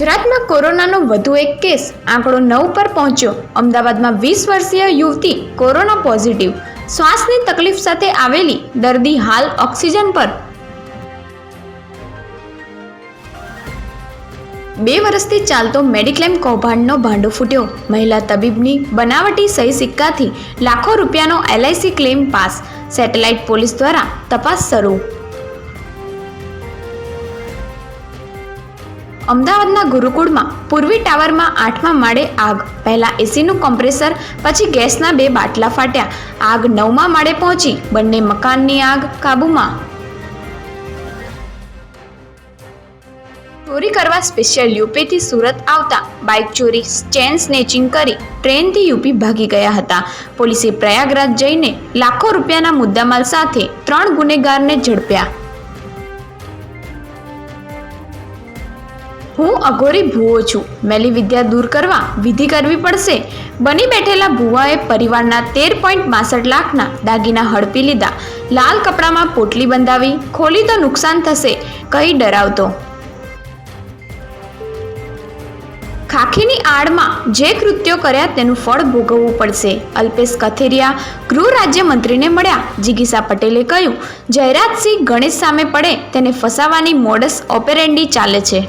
ગુજરાતમાં કોરોનાનો વધુ એક કેસ આંકડો નવ પર પહોંચ્યો. અમદાવાદમાં વીસ વર્ષીય યુવતી કોરોના પોઝિટિવ. શ્વાસની તકલીફ સાથે આવેલી દર્દી હાલ ઓક્સિજન પર. બે વર્ષથી ચાલતો મેડિક્લેમ કૌભાંડનો ભાંડો ફૂટ્યો. મહિલા તબીબની બનાવટી સહી સિક્કાથી લાખો રૂપિયાનો LIC claim pass. Satellite police દ્વારા તપાસ શરૂ. અમદાવાદના ગુરુકુળમાં, પૂર્વી ટાવરમાં આઠમા માળે આગ. પહેલા એસીનું કોમ્પ્રેસર, પછી ગેસના બે બાટલા ફાટ્યા. આગ નવમા માળે પહોંચી, બંને મકાનની આગ કાબૂમાં. ચોરી કરવા સ્પેશિયલ યુપીથી સુરત આવતા બાઇક ચોરી, ચેન સ્નેચિંગ કરી ટ્રેનથી યુપી ભાગી ગયા હતા. પોલીસે પ્રયાગરાજ જઈને લાખો રૂપિયાના મુદ્દામાલ સાથે ત્રણ ગુનેગારને ઝડપ્યા. હું અઘોરી ભૂવો છું. મેલી વિદ્યા દૂર કરવા વિધિ કરવી પડશે. બની બેઠેલા ભૂવાએ પરિવારના તેર પોઈન્ટ બાસઠ લાખના દાગીના હડપી લીધા. લાલ કપડામાં પોટલી બંધાવી ખોલી તો નુકસાન થશે, કહી ડરાવતો. ખાખીની આડમાં જે કૃત્યો કર્યા તેનું ફળ ભોગવવું પડશે. અલ્પેશ કથેરિયા, ગૃહ રાજ્યમંત્રીને મળ્યા. જિગીસા પટેલે કહ્યું, જયરાજસિંહ ગણેશ સામે પડે, તેને ફસાવાની મોડસ ઓપેરેન્ડી ચાલે છે.